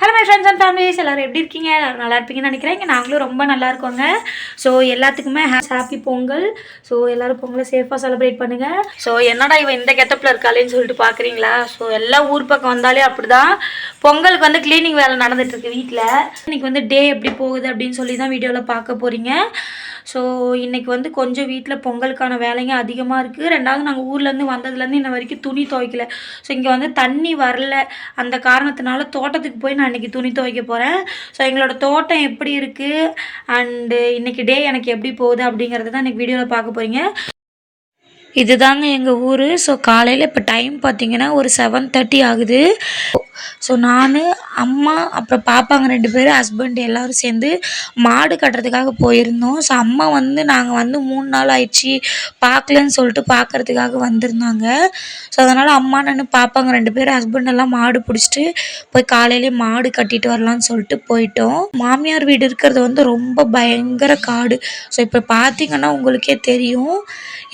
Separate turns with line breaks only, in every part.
Hello my friends and families எல்லோரும் எப்படி இருக்கீங்க? எல்லோரும் நல்லா இருப்பீங்கன்னு நினைக்கிறேன். இங்கே நாங்களும் ரொம்ப நல்லா இருக்கோங்க. ஸோ எல்லாத்துக்குமே ஹாப்பி பொங்கல். ஸோ எல்லாரும் பொங்கலை சேஃபாக செலிப்ரேட் பண்ணுங்கள் ஸோ என்னடா இவன் இந்த கெட்டப்பில் இருக்காளேன்னு சொல்லிட்டு பார்க்குறீங்களா ஸோ எல்லா ஊர் பக்கம் வந்தாலே அப்படிதான். பொங்கலுக்கு வந்து க்ளீனிங் வேலை நடந்துகிட்ருக்கு வீட்டில் இன்னைக்கு வந்து டே எப்படி போகுது அப்படின்னு சொல்லி தான் வீடியோவில் பார்க்க போகிறீங்க ஸோ இன்றைக்கி வந்து கொஞ்சம் வீட்டில் பொங்கலுக்கான வேலைங்க அதிகமாக இருக்குது ரெண்டாவது நாங்கள் ஊர்லேருந்து வந்ததுலேருந்து இன்ன வரைக்கும் துணி துவைக்கல. ஸோ இங்கே வந்து தண்ணி வரல. அந்த காரணத்தினால தோட்டத்துக்கு போய் நான் இன்றைக்கி துணி துவைக்க போகிறேன் ஸோ எங்களோட தோட்டம் எப்படி இருக்குது அண்டு இன்றைக்கி டே எனக்கு எப்படி போகுது அப்படிங்கிறத தான் இன்றைக்கி வீடியோவில் பார்க்க போகிறீங்க இதுதாங்க எங்கள் ஊர். ஸோ காலையில் இப்போ டைம் பார்த்தீங்கன்னா ஒரு செவன் தேர்ட்டி ஆகுது. ஸோ நான் அம்மா அப்புறம் பாப்பாங்க ரெண்டு பேரும் ஹஸ்பண்ட் எல்லோரும் சேர்ந்து மாடு கட்டுறதுக்காக போயிருந்தோம். ஸோ அம்மா வந்து நாங்கள் வந்து மூணு நாள் ஆயிடுச்சு. பார்க்கலன்னு சொல்லிட்டு பார்க்கறதுக்காக வந்திருந்தாங்க. ஸோ அதனால் அம்மா நான் பாப்பாங்க ரெண்டு பேரும் ஹஸ்பண்ட் எல்லாம் மாடு பிடிச்சிட்டு போய் காலையிலே மாடு கட்டிட்டு வரலான்னு சொல்லிட்டு போயிட்டோம். மாமியார் வீடு இருக்கிறது வந்து ரொம்ப பயங்கர காடு. ஸோ இப்போ பார்த்தீங்கன்னா உங்களுக்கே தெரியும்.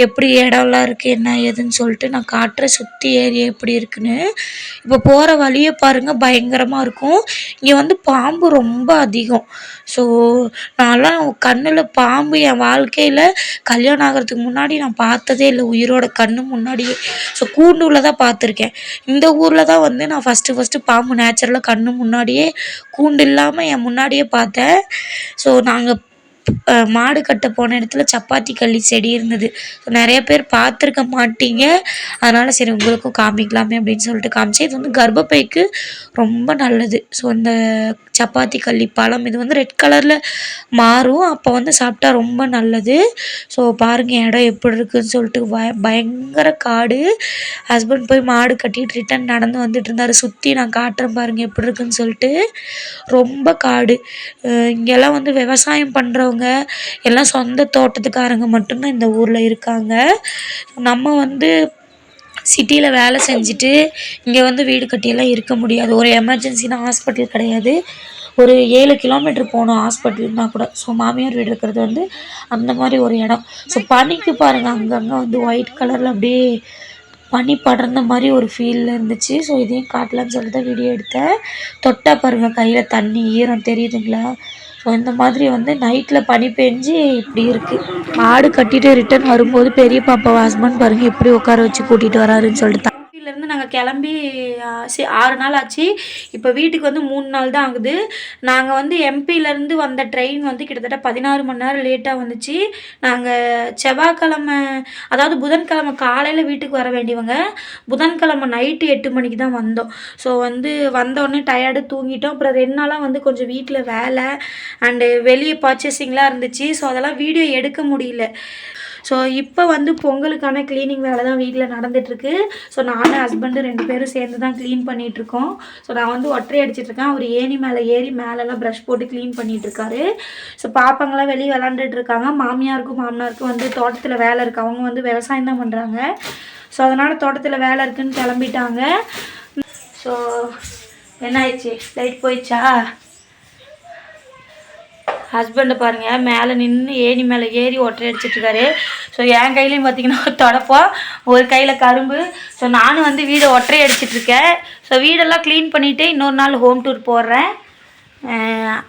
எப்படி இடம்லாம் இருக்குது என்ன ஏதுன்னு சொல்லிட்டு நான் காட்டுறேன் சுற்றி ஏரியா எப்படி இருக்குன்னு. இப்போ போகிற வழியை பாருங்கள் பயங்கரமாக இருக்கும். இங்கே வந்து பாம்பு ரொம்ப அதிகம். ஸோ நான்லாம் கண்ணில் பாம்பு என் வாழ்க்கையில் கல்யாணம் ஆகிறதுக்கு முன்னாடி நான் பார்த்ததே இல்லை. உயிரோட கண்ணு முன்னாடியே. ஸோ கூண்டூரில் தான் பார்த்துருக்கேன். இந்த ஊரில் தான் வந்து நான் ஃபஸ்ட்டு ஃபஸ்ட்டு பாம்பு நேச்சுரலாக கண்ணு முன்னாடியே கூண்டு இல்லாமல் என் முன்னாடியே பார்த்தேன். ஸோ நாங்கள் மாடு கட்ட போன இடத்துல சப்பாத்தி கள்ளி செடி இருந்தது. நிறைய பேர் பார்த்துருக்க மாட்டீங்க. அதனால் சரி உங்களுக்கும் காமிக்கலாமே அப்படின்னு சொல்லிட்டு காமிச்சேன். இது வந்து கர்ப்பப்பைக்கு ரொம்ப நல்லது. ஸோ இந்த சப்பாத்தி கள்ளி பழம் இது வந்து ரெட் கலரில் மாறும். அப்போ வந்து சாப்பிட்டா ரொம்ப நல்லது. ஸோ பாருங்கள் இடம் எப்படி இருக்குன்னு சொல்லிட்டு பய பயங்கர காடு. ஹஸ்பண்ட் போய் மாடு கட்டிட்டு ரிட்டன் நடந்து வந்துட்டு இருந்தார். சுற்றி நான் காட்டுறேன் பாருங்கள் எப்படி இருக்குன்னு சொல்லிட்டு. ரொம்ப காடு. இங்கெல்லாம் வந்து விவசாயம் பண்ணுறவங்க எல்லாம் சொந்த தோட்டத்துக்காரங்க மட்டும்தான் இந்த ஊரில் இருக்காங்க. நம்ம வந்து சிட்டியில் வேலை செஞ்சுட்டு இங்கே வந்து வீடு கட்டியெல்லாம் இருக்க முடியாது. ஒரு எமர்ஜென்சினா ஹாஸ்பிட்டல் கிடையாது. ஒரு ஏழு கிலோமீட்டர் போகணும் ஹாஸ்பிட்டல்னா கூட. ஸோ மாமியார் வீடு இருக்கிறது வந்து அந்த மாதிரி ஒரு இடம். ஸோ பனிக்கு பாருங்கள் அங்கங்கே வந்து ஒயிட் கலரில் அப்படியே பனி படர்ந்த மாதிரி ஒரு ஃபீலில் இருந்துச்சு. ஸோ இதையும் காட்டலான்னு சொல்லிட்டு தான் வீடியோ எடுத்தேன். தொட்டா பாருங்கள் கையில் தண்ணி ஈரம் தெரியுதுங்களா? ஸோ இந்த மாதிரி வந்து நைட்டில் பனி பெஞ்சு இப்படி இருக்குது மாடு கட்டிட்டு ரிட்டர்ன் வரும்போது பெரிய பாப்பா ஹஸ்பண்ட் பாருங்கள் எப்படி உட்கார வச்சு கூட்டிகிட்டு வராருன்னு சொல்லிட்டு நாங்கள் கிளம்பி ஆ, சி- ஆறு நாள் ஆச்சு. இப்போ வீட்டுக்கு வந்து மூணு நாள் தான் ஆகுது. நாங்கள் வந்து எம்பியிலேருந்து வந்த ட்ரெயின் வந்து கிட்டத்தட்ட பதினாறு மணி நேரம் லேட்டாக வந்துச்சு. நாங்கள் செவ்வாய்க்கிழமை அதாவது புதன்கிழமை காலையில் வீட்டுக்கு வர வேண்டியவங்க. புதன்கிழமை நைட்டு எட்டு மணிக்கு தான் வந்தோம். ஸோ வந்து வந்தோடனே டயர்டு தூங்கிட்டோம். அப்புறம் ரெண்டு நாளாக வந்து கொஞ்சம் வீட்டில் வேலை அண்டு வெளியே பர்ச்சேசிங்லாம் இருந்துச்சு. ஸோ அதெல்லாம் வீடியோ எடுக்க முடியல. ஸோ இப்போ வந்து பொங்கலுக்கான க்ளீனிங் வேலை தான் வீட்டில் நடந்துட்டுருக்கு. ஸோ நானும் ஹஸ்பண்டு ரெண்டு பேரும் சேர்ந்து தான் க்ளீன் பண்ணிகிட்ருக்கோம் ஸோ நான் வந்து ஒற்றை அடிச்சிட்ருக்கேன். அவர் ஏணி மேலே ஏறி மேலெல்லாம் ப்ரஷ் போட்டு க்ளீன் பண்ணிகிட்ருக்காரு ஸோ பாப்பாங்களாம் வெளியே விளாண்டுட்ருக்காங்க மாமியாருக்கும் மாமனாருக்கும் வந்து தோட்டத்தில் வேலை இருக்குது அவங்க வந்து விவசாயம் தான் பண்ணுறாங்க ஸோ அதனால் தோட்டத்தில் வேலை இருக்குதுன்னு கிளம்பிட்டாங்க. ஸோ என்ன ஆயிடுச்சு? லைட் போயிடுச்சா? ஹஸ்பண்டை பாருங்கள் மேலே நின்று ஏணி மேலே ஏறி ஒற்றை அடிச்சிட்டு இருக்காரு. ஸோ என் கையிலையும் பார்த்தீங்கன்னா ஒரு தொடப்பம் ஒரு கையில் கரும்பு. ஸோ நானும் வந்து வீடை ஒற்றை அடிச்சிட்டு இருக்கேன். ஸோ வீடெல்லாம் க்ளீன் பண்ணிவிட்டு இன்னொரு நாள் ஹோம் டூர் போடுறேன்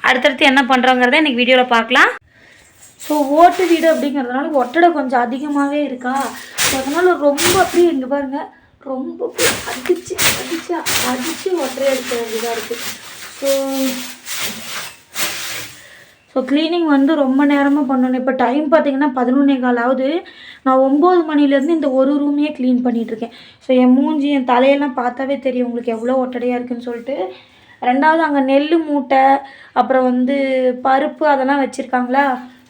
அடுத்தடுத்து என்ன பண்ணுறோங்கிறத இன்றைக்கி வீடியோவில் பார்க்கலாம். ஸோ ஓட்டு வீடு அப்படிங்கிறதுனால ஒட்டடை கொஞ்சம் அதிகமாகவே இருக்கா? ஸோ அதனால் ரொம்ப அப்படியே இங்கே பாருங்கள் ரொம்ப அடித்து அடிச்சு அடித்து ஒற்றை அடிக்க வேண்டியதாக இருக்குது ஸோ ஸோ க்ளீனிங் வந்து ரொம்ப நேரமாக பண்ணணும். இப்போ டைம் பார்த்தீங்கன்னா பதினொன்னே கால் ஆகுது நான் ஒம்பது மணிலேருந்து இந்த ஒரு ரூமையே க்ளீன் பண்ணிகிட்ருக்கேன் ஸோ என் மூஞ்சி என் தலையெல்லாம் பார்த்தாவே தெரியும் உங்களுக்கு எவ்வளோ ஒட்டடையாக இருக்குன்னு சொல்லிட்டு. ரெண்டாவது அங்கே நெல் மூட்டை அப்புறம் வந்து பருப்பு அதெல்லாம் வச்சுருக்காங்களா?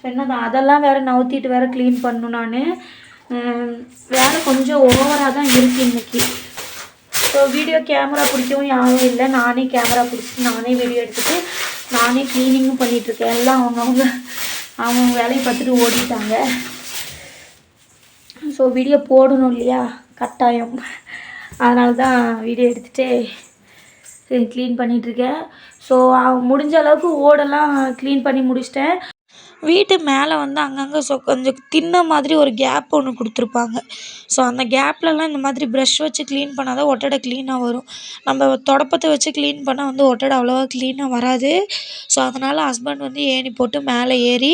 என்னதான் அதெல்லாம் வேறு நவுத்திட்டு வேறு க்ளீன் பண்ணணும் நான். வேறு கொஞ்சம் ஓவராக தான் இருக்குது இன்றைக்கி ஸோ வீடியோ கேமரா பிடிக்கவும் யாரும் இல்லை. நானே கேமரா பிடிச்சி நானே வீடியோ எடுத்துகிட்டு நானே க்ளீனிங்கும் பண்ணிகிட்ருக்கேன் எல்லாம் அவங்கவுங்க அவங்க வேலையை பார்த்துட்டு ஓடிட்டாங்க. ஸோ வீடியோ போடணும் இல்லையா? கட்டாயம். அதனால தான் வீடியோ எடுத்துகிட்டு க்ளீன் பண்ணிகிட்ருக்கேன் ஸோ முடிஞ்ச அளவுக்கு ஓடெல்லாம் க்ளீன் பண்ணி முடிச்சிட்டேன். வீட்டு மேலே வந்து அங்கங்கே ஸோ கொஞ்சம் தின்ன மாதிரி ஒரு கேப் ஒன்று கொடுத்துருப்பாங்க. ஸோ அந்த கேப்லலாம் இந்த மாதிரி ப்ரெஷ் வச்சு க்ளீன் பண்ணால் தான் ஒட்டடை க்ளீனாக வரும். நம்ம தொடப்பத்தை வச்சு க்ளீன் பண்ணால் வந்து ஒட்டடை அவ்வளோவா க்ளீனாக வராது. ஸோ அதனால் ஹஸ்பண்ட் வந்து ஏணி போட்டு மேலே ஏறி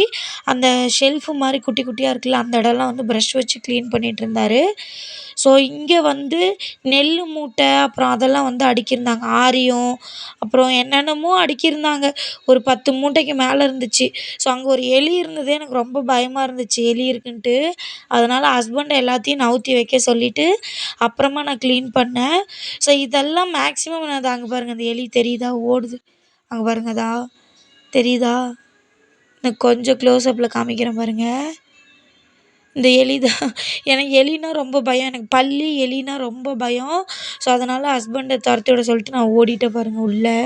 அந்த ஷெல்ஃபு மாதிரி குட்டி குட்டியாக இருக்குல்ல அந்த இடம்லாம் வந்து ப்ரெஷ் வச்சு க்ளீன் பண்ணிகிட்டு இருந்தார். ஸோ இங்கே வந்து நெல் மூட்டை அப்புறம் அதெல்லாம் வந்து அடுக்கியிருந்தாங்க. ஆரியம் அப்புறம் என்னென்னமோ அடுக்கியிருந்தாங்க. ஒரு பத்து மூட்டைக்கு மேலே இருந்துச்சு. ஸோ அங்கே ஒரு எலி இருந்ததே. எனக்கு ரொம்ப பயமாக இருந்துச்சு எலி இருக்குன்ட்டு. அதனால் ஹஸ்பண்ட் எல்லாத்தையும் நவுத்தி வைக்க சொல்லிவிட்டு அப்புறமா நான் க்ளீன் பண்ணேன். ஸோ இதெல்லாம் மேக்ஸிமம் நான் அங்கே பாருங்கள் அந்த எலி தெரியுதா? ஓடுது. அங்கே பாருங்க அதா. தெரியுதா? நான் கொஞ்சம் க்ளோஸ்அப்பில் காமிக்கிறேன் பாருங்கள் இந்த எலி தான். எனக்கு எலினா ரொம்ப பயம். எனக்கு பல்லி எலினா ரொம்ப பயம். ஸோ அதனால் ஹஸ்பண்டை துரத்தி விட சொல்லிட்டு நான் ஓடிட்டேன் பாருங்கள் உள்ளே.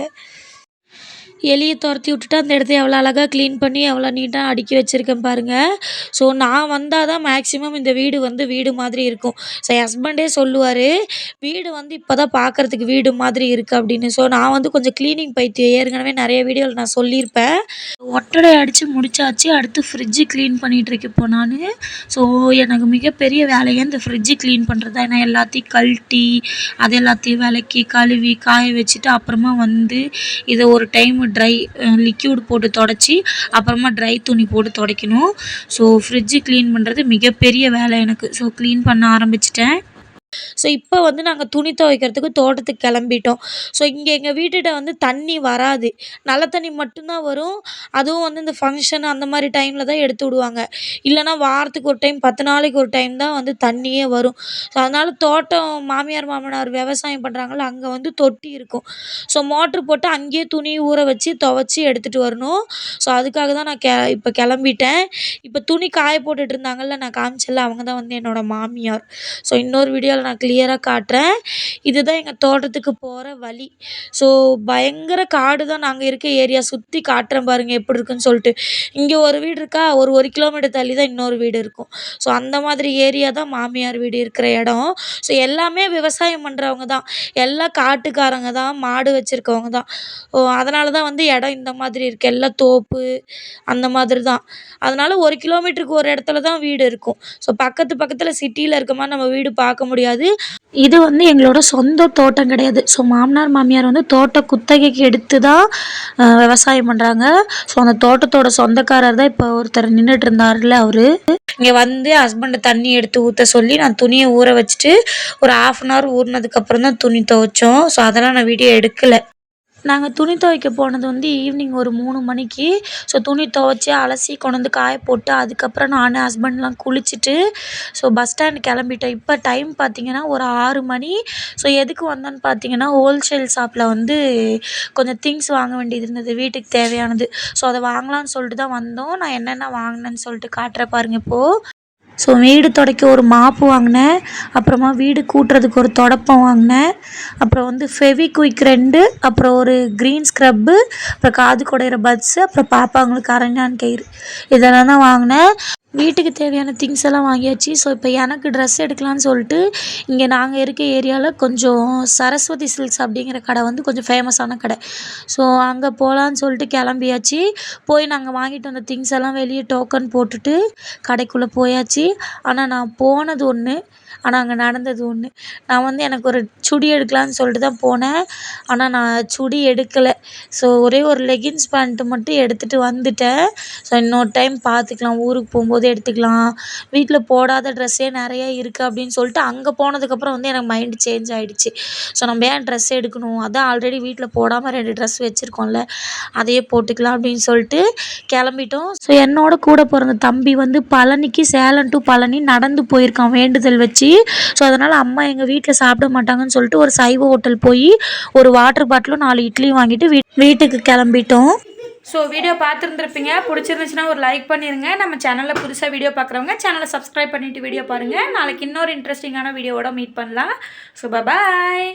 எலியை துரத்தி விட்டுட்டு அந்த இடத்த எவ்வளோ அழகாக க்ளீன் பண்ணி எவ்வளோ நீட்டாக அடுக்கி வச்சுருக்கேன் பாருங்கள் ஸோ நான் வந்தால் தான் மேக்ஸிமம் இந்த வீடு வந்து வீடு மாதிரி இருக்கும். ஸோ என் ஹஸ்பண்டே சொல்லுவார் வீடு வந்து இப்போ தான் பார்க்குறதுக்கு வீடு மாதிரி இருக்குது அப்படின்னு. ஸோ நான் வந்து கொஞ்சம் க்ளீனிங் பைத்தியம் ஏற்கனவே நிறைய வீடியோவில் நான் சொல்லியிருப்பேன். ஒட்டடை அடித்து முடிச்சாச்சு. அடுத்து ஃப்ரிட்ஜு க்ளீன் பண்ணிகிட்ருக்கேன் இப்போ நான் ஸோ எனக்கு மிகப்பெரிய வேலையே இந்த ஃப்ரிட்ஜு க்ளீன் பண்ணுறது தான் ஏன்னா எல்லாத்தையும் கழட்டி அது எல்லாத்தையும் விளக்கி கழுவி காய வச்சுட்டு அப்புறமா வந்து இதை ஒரு டைம் ட்ரை லிக்யூட் போட்டு தொடச்சி அப்புறமா ட்ரை துணி போட்டு துடைக்கணும். ஸோ ஃப்ரிட்ஜு க்ளீன் பண்ணுறது மிகப்பெரிய வேலை எனக்கு. ஸோ க்ளீன் பண்ண ஆரம்பிச்சிட்டேன். ஸோ இப்போ வந்து நாங்கள் துணி துவைக்கிறதுக்கு தோட்டத்துக்கு கிளம்பிட்டோம். ஸோ இங்கே எங்கள் வீட்டுகிட்ட வந்து தண்ணி வராது. நல்ல தண்ணி மட்டும்தான் வரும். அதுவும் வந்து இந்த ஃபங்க்ஷன் அந்த மாதிரி டைமில் தான் எடுத்து விடுவாங்க. இல்லைனா வாரத்துக்கு ஒரு டைம் பத்து நாளைக்கு ஒரு டைம் தான் வந்து தண்ணியே வரும். ஸோ அதனால் தோட்டம் மாமியார் மாமனார் விவசாயம் பண்ணுறாங்கள அங்கே வந்து தொட்டி இருக்கும். ஸோ மோட்ரு போட்டு அங்கேயே துணி ஊற வச்சு துவச்சி எடுத்துகிட்டு வரணும். ஸோ அதுக்காக தான் நான் கெ இப்போ கிளம்பிட்டேன். இப்போ துணி காய போட்டுட்டு இருந்தாங்கல்ல நான் காமிச்சல அவங்க தான் வந்து என்னோடய மாமியார். ஸோ இன்னொரு வீடியோவில் நான் கிளியராக காட்டுறேன். இதுதான் எங்கள் தோட்டத்துக்கு போகிற வழி. ஸோ பயங்கர காடு தான் நாங்கள் இருக்க ஏரியா சுற்றி காட்டுறேன் பாருங்கள் எப்படி இருக்குன்னு சொல்லிட்டு. இங்கே ஒரு வீடு இருக்கா? ஒரு ஒரு கிலோமீட்டர் தள்ளி தான் இன்னொரு வீடு இருக்கும். ஸோ அந்த மாதிரி ஏரியா தான் மாமியார் வீடு இருக்கிற இடம். ஸோ எல்லாமே விவசாயம் பண்ணுறவங்க தான். எல்லாம் காட்டுக்காரங்க தான் மாடு வச்சுருக்கவங்க தான். ஓ அதனால தான் வந்து இடம் இந்த மாதிரி இருக்குது எல்லாம் தோப்பு அந்த மாதிரி தான். அதனால் ஒரு கிலோமீட்டருக்கு ஒரு இடத்துல தான் வீடு இருக்கும். ஸோ பக்கத்து பக்கத்தில் சிட்டியில் இருக்க மாதிரி நம்ம வீடு பார்க்க முடியாது. இது வந்து எங்களோட சொந்த தோட்டம் கிடையாது. ஸோ மாமனார் மாமியார் வந்து தோட்ட குத்தகைக்கு எடுத்து தான் விவசாயம் பண்ணுறாங்க ஸோ அந்த தோட்டத்தோட சொந்தக்காரர் தான் இப்போ ஒருத்தர் நின்றுட்டு இருந்தார்ல அவரு. இங்கே வந்து ஹஸ்பண்டை தண்ணி எடுத்து ஊற்ற சொல்லி நான் துணியை ஊற வச்சுட்டு ஒரு ஆஃப் அன் ஹவர் ஊறினதுக்கப்புறம் தான் துணி துவைச்சோம். ஸோ அதெல்லாம் நான் வீடியோ எடுக்கலை. நாங்கள் துணி துவைக்க போனது வந்து ஈவினிங் ஒரு மூணு மணிக்கு. ஸோ துணி துவைச்சி அலசி கொண்டு வந்து காய போட்டு அதுக்கப்புறம் நான் ஹஸ்பண்ட்லாம் குளிச்சுட்டு ஸோ பஸ் ஸ்டாண்ட் கிளம்பிட்டோம். இப்போ டைம் பார்த்தீங்கன்னா ஒரு ஆறு மணி. ஸோ எதுக்கு வந்தோன்னு பார்த்தீங்கன்னா ஹோல்சேல் ஷாப்பில் வந்து கொஞ்சம் திங்ஸ் வாங்க வேண்டியது இருந்தது. வீட்டுக்கு தேவையானது. ஸோ அதை வாங்கலாம்னு சொல்லிட்டு தான் வந்தோம். நான் என்னென்ன வாங்கினேன்னு சொல்லிட்டு காட்டுறேன் பாருங்கள் இப்போது ஸோ வீடு துடைக்க ஒரு மாப்பு வாங்கினேன் அப்புறமா வீடு கூட்டுறதுக்கு ஒரு துடப்பம் வாங்கினேன் அப்புறம் வந்து ஃபெவிக்விக் ரெண்டு அப்புறம் ஒரு க்ரீன் ஸ்க்ரப்பு அப்புறம் காது குடையிற பட்ஸு அப்புறம் பாப்பாங்களுக்கு அரஞ்சான் கயிறு. இதெல்லாம் தான் வாங்கினேன் வீட்டுக்கு தேவையான திங்ஸ் எல்லாம் வாங்கியாச்சு. ஸோ இப்போ எனக்கு ட்ரெஸ் எடுக்கலான்னு சொல்லிட்டு இங்கே நாங்கள் இருக்க ஏரியாவில் கொஞ்சம் சரஸ்வதி சில்க்ஸ் அப்படிங்கிற கடை வந்து கொஞ்சம் ஃபேமஸான கடை. ஸோ அங்கே போகலான்னு சொல்லிட்டு கிளம்பியாச்சு. போய் நாங்கள் வாங்கிட்டு வந்த திங்ஸ் எல்லாம் வெளியே டோக்கன் போட்டுட்டு கடைக்குள்ளே போயாச்சு. ஆனால் நான் போனது ஒன்று ஆனால் அங்கே நடந்தது ஒன்று நான் வந்து எனக்கு ஒரு சுடி எடுக்கலான்னு சொல்லிட்டு தான் போனேன். ஆனால் நான் சுடி எடுக்கலை. ஸோ ஒரே ஒரு லெகின்ஸ் பேண்ட்டு மட்டும் எடுத்துகிட்டு வந்துட்டேன். ஸோ இன்னொரு டைம் பார்த்துக்கலாம். ஊருக்கு போகும்போது எடுத்துக்கலாம். வீட்டில் போடாத ட்ரெஸ்ஸே நிறைய இருக்குது அப்படின்னு சொல்லிட்டு அங்கே போனதுக்கப்புறம் வந்து எனக்கு மைண்டு சேஞ்ச் ஆகிடுச்சி ஸோ நம்ம ஏன் ட்ரெஸ் எடுக்கணும்? அதான் ஆல்ரெடி வீட்டில் போடாமல் ரெண்டு ட்ரெஸ் வச்சுருக்கோம்ல. அதையே போட்டுக்கலாம் அப்படின்னு சொல்லிட்டு கிளம்பிட்டோம். ஸோ என்னோட கூட பிறந்த தம்பி வந்து பழனிக்கு சேலம் டு பழனி நடந்து போயிருக்கான் வேண்டுதல் வச்சு. ஸோ அதனால் அம்மா எங்கள் வீட்டில் சாப்பிட மாட்டாங்கன்னு சொல்லிட்டு ஒரு சைவ ஹோட்டல் போய் ஒரு வாட்டர் பாட்டிலும் நாலு இட்லியும் வாங்கிட்டு வீ வீட்டுக்கு கிளம்பிட்டோம். ஸோ வீடியோ பார்த்துருந்துருப்பீங்க. பிடிச்சிருந்துச்சுன்னா ஒரு லைக் பண்ணிடுங்க நம்ம சேனலில் புதுசாக வீடியோ பார்க்குறவங்க சேனலை சப்ஸ்கிரைப் பண்ணிவிட்டு வீடியோ பாருங்கள் நாளைக்கு இன்னொரு இன்ட்ரெஸ்டிங்கான வீடியோவோட மீட் பண்ணலாம். So bye